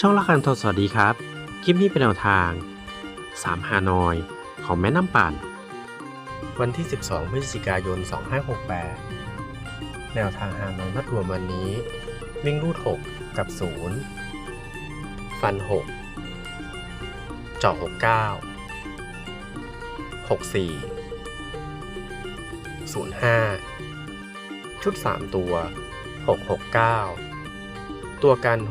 ช่องละคันทศสวัสดีครับ คลิปนี้เป็นแนวทาง 3 ฮานอย ของแม่น้ำปั่น วันที่ 12 พฤศจิกายน 2568 แนวทางฮานอยมัดรวมวันนี้ วิ่งรูด 6 กับ 0 ฟัน 6 เจาะ69 64 05 ชุด 3 ตัว 669 ตัวกัน 60